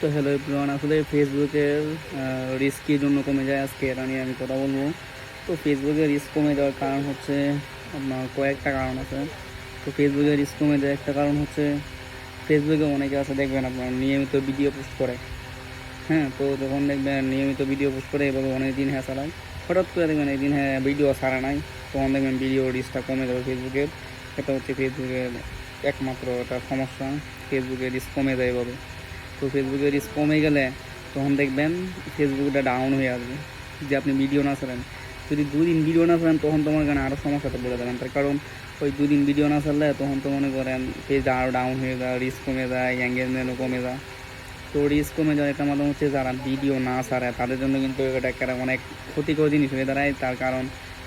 তো hello everyone আসলে ফেসবুকের রিস্ক কী জন্য কমে যায় আজকে এটা নিয়ে আমি কথা বলব। তো ফেসবুকের রিস্ক কমে যাওয়ার কারণ হচ্ছে আপনার কয়েকটা কারণ আছে। তো ফেসবুকের রিস্ক কমে যাওয়ার একটা কারণ হচ্ছে ফেসবুকে অনেকে আছে দেখবেন আপনার নিয়মিত ভিডিও পোস্ট করে। হ্যাঁ তো যখন দেখবেন নিয়মিত ভিডিও পোস্ট করে এভাবে অনেক দিন হ্যাঁ চালায়, হঠাৎ করে দেখবেন একদিন হ্যাঁ ভিডিও ছাড়া নাই, তখন দেখবেন ভিডিও রিস্কটা কমে যাবে ফেসবুকের এটা হচ্ছে ফেসবুকের একমাত্র একটা সমস্যা ফেসবুকের রিস্ক কমে যায় এভাবে। তো ফেসবুকে রিস্ক কমে গেলে তখন দেখবেন ফেসবুকটা ডাউন হয়ে আসবে, যে আপনি ভিডিও না ছাড়েন। যদি দুদিন ভিডিও না ছাড়েন, তখন তোমার কারণে আরও সমস্যাটা পড়ে দেবেন তার কারণ ওই দুদিন ভিডিও না ছাড়লে তখন তো মনে করেন পেজটা আরও ডাউন হয়ে যায় রিস্ক কমে যায় এঙ্গেজমেন্টও কমে যায়। তো রিস্ক কমে যায় এটা মাধ্যম হচ্ছে যারা ভিডিও না ছাড়ে, তাদের জন্য কিন্তু এটা একটা অনেক ক্ষতিকর জিনিস হয়ে দাঁড়ায়। তার কারণ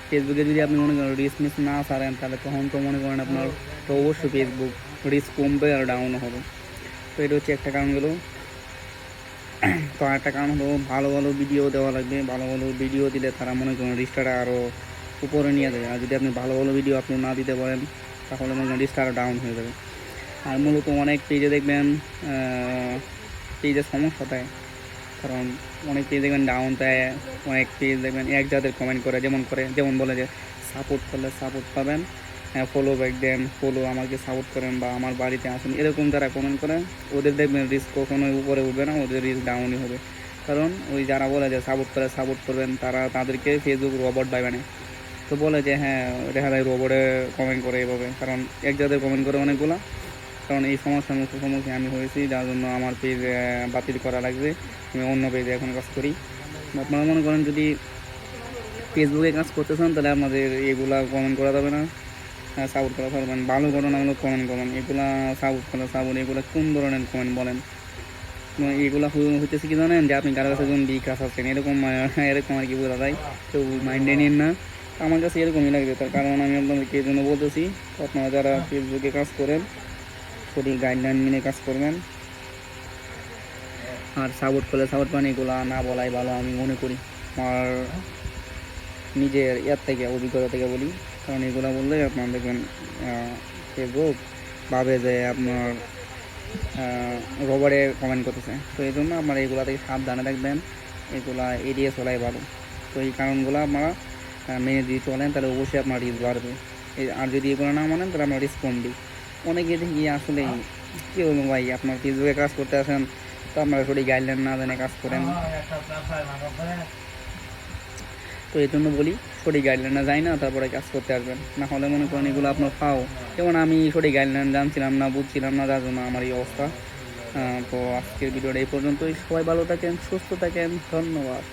ফেসবুকে যদি আপনি মনে করেন রিস্ক মিস না ছাড়েন, তাহলে তখন তো মনে করেন আপনার তো অবশ্যই ফেসবুক রিস্ক কমবে আর ডাউন হবে। তো এটা হচ্ছে একটা কারণ গেলো তো একটা কারণ হলো, ভালো ভালো ভিডিও দেওয়া লাগবে। ভালো ভালো ভিডিও দিলে তারা মনে করেন রিস্টারটা আরও উপরে নিয়ে যাবে। আর যদি আপনি ভালো ভালো ভিডিও আপনি না দিতে পারেন, তাহলে মনে করেন রিস্টার ডাউন হয়ে যাবে। আর মূলত অনেক পেজে দেখবেন পেজে সমস্যা দেয়। কারণ অনেক পেজ দেখবেন ডাউন দেয়। অনেক পেজ দেখবেন এক জাতের কমেন্ট করে, যেমন করে, যেমন বলে যে সাপোর্ট করলে সাপোর্ট পাবেন। ফলো ব্যাক দেন ফলো আমাকে সাপোর্ট করেন বা আমার বাড়িতে আসুন, এরকম যারা কমেন্ট করে ওদের দেখবেন রিস্ক কখনোই উপরে উঠবে না, ওদের রিস্ক ডাউনই হবে। কারণ ওই যারা বলে যে সাপোর্ট করে সাপোর্ট করবেন, তারা তাদেরকে ফেসবুক রবট ভাইবে না তো বলে যে হ্যাঁ দেখা যায় রোবটে কমেন্ট করে এভাবে। কারণ এক জাতের কমেন্ট করে অনেকগুলো। কারণ এই সমস্যার মুখোমুখি আমি হয়েছি, যার জন্য আমার পেজ বাতিল করা লাগবে। আমি অন্য পেজে এখন কাজ করি। আপনারা মনে করেন যদি ফেসবুকে কাজ করতে চান, তাহলে আমাদের এগুলা কমেন্ট করা যাবে না। সাপোর্ট করা পারবেন ভালো ঘটনামূলক কমেন্ট করেন। এগুলা সাপোর্ট করা সাপোর্ট এগুলো কোন ধরনের কমেন্ট বলেন? মানে এগুলা হই- হইতেছে কি জানেন? যে আপনি কারও কাছে যখন বিকাশ আছেন এরকম এরকম আর কি বোঝা যায়। কেউ মাইন্ডে নিন না। আমার কাছে এরকমই লাগবে, তার কারণ আমি আপনাদেরকে এই জন্য বলতেছি, আপনারা যারা ফেসবুকে কাজ করেন, সঠিক গাইডলাইন মেনে কাজ করবেন। আর সাপোর্ট করলে সাপোর্ট পান, এগুলা না বলাই ভালো আমি মনে করি। আর নিজের ইয়ার থেকে, অভিজ্ঞতা থেকে বলি। কারণ এগুলো বললেই আপনার দেখবেন ফেসবুক ভাবে যে আপনার রবারে কমেন্ট করতেছে। তো এই জন্য আপনারা এগুলা থেকে সাবধানে থাকবেন, এগুলা এড়িয়ে চলাই ভালো। তো এই কারণগুলো আপনারা মেনে দিয়ে চলেন, তাহলে অবশ্যই আপনার রিস্ক বাড়বে। আর যদি এগুলো না মানেন, তাহলে আপনার রিস্ক কমবে। অনেকে দেখি আসলে কী বলব ভাই, আপনার ফেসবুকে কাজ করতে আসেন, তো আপনারা সঠিক গাইডলাইন না জেনে কাজ করেন। তো এই জন্য বলি, সঠিক গাইডলাইনে যাই না, তারপরে কাজ করতে আসবেন। না হলে মনে করেন এগুলো আপনার পাও যেমন আমি সঠিক গাইডলাইন জানছিলাম না, বুঝছিলাম না যার জন্য আমার এই অবস্থা। তো আজকের ভিডিওটা এই পর্যন্তই। সবাই ভালো থাকেন, সুস্থ থাকেন। ধন্যবাদ।